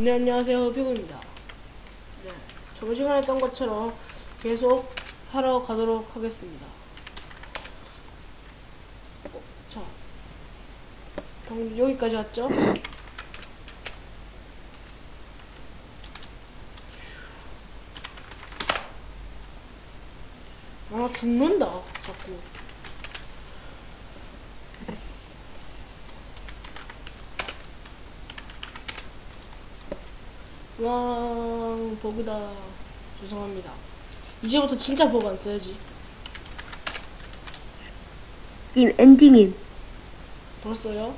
네, 안녕하세요. 피구입니다. 네, 저번 시간에 했던 것처럼 계속 하러 가도록 하겠습니다. 어, 자, 그럼 여기까지 왔죠? 아, 죽는다, 자꾸. 왕 버그다 죄송합니다 이제부터 진짜 버그 안 써야지 님 엔딩임. 벌써요?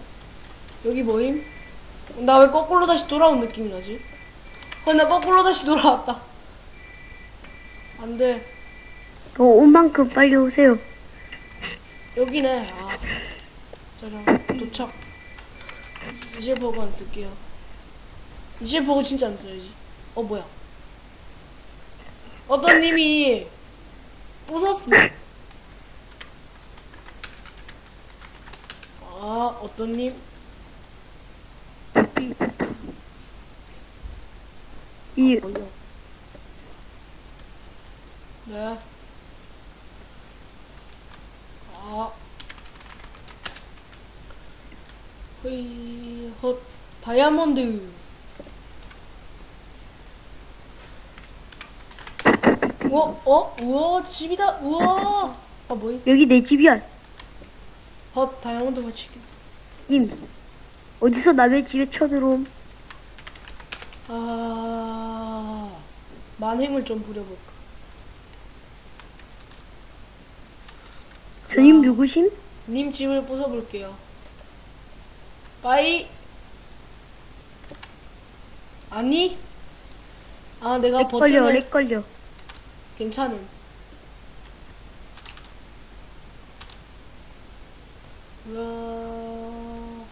여기 뭐임? 나 왜 거꾸로 다시 돌아온 느낌이 나지? 아, 나 거꾸로 다시 돌아왔다 안돼 더온 만큼 빨리 오세요. 여기네 아 짜장 도착 이제 버그 안 쓸게요 이제 버그 진짜 안 써야지 어 뭐야. 어떤 님이 부쉈어. 아 어떤 님? 이 뭐요 네. 아. 허이, 헛, 다이아몬드. 우와, 어? 우와, 집이다. 우와. 아, 뭐임? 여기 내 집이야. 헛, 다이아몬드 맞추기. 님 어디서 남의 집에 쳐들어옴? 아, 만행을 좀 부려볼까. 저님 누구심? 님 집을 부숴볼게요. 빠이. 아니? 아, 내가 렉 걸려, 버튼을 렉 걸려. 괜찮음. 우와.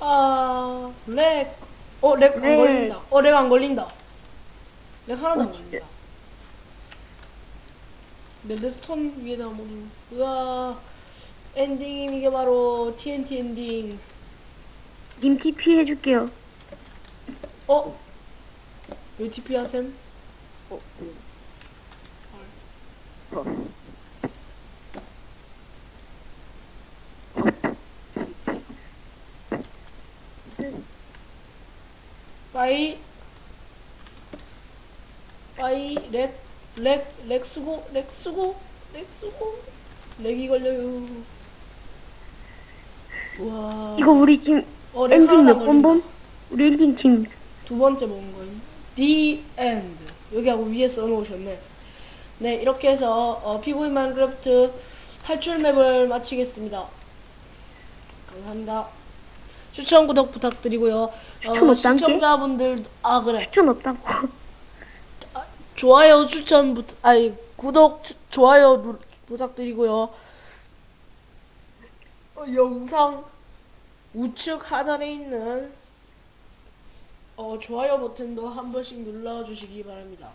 아, 렉. 어, 렉안 렉. 걸린다. 어, 렉 안 걸린다. 렉 하나도 안 어, 걸린다. 레드스톤 위에다 모는. 우와. 엔딩임 이게 바로 TNT 엔딩. 님 TP 해줄게요. 어? 왜 TP 하셈? 빠이 빠이 렉, 렉, 렉 쓰고, 렉 쓰고, 렉 쓰고, 렉이 걸려요. 우와. 이거 우리 지금 어, 렉 엔딩 하나도 몇안번 걸린다. 봄? 우리 엔딩 지금 두 번째 먹은 거임. The end. 여기 하고 위에 써놓으셨네. 네, 이렇게 해서 어, 피구인 마인크래프트 탈출 맵을 마치겠습니다. 감사합니다. 추천 구독 부탁드리고요. 추천 어? 시청자분들 아 그래 추천 없다고. 좋아요 추천 부 아니 구독 추- 좋아요 누, 부탁드리고요. 어, 영상 우측 하단에 있는 어, 좋아요 버튼도 한 번씩 눌러주시기 바랍니다.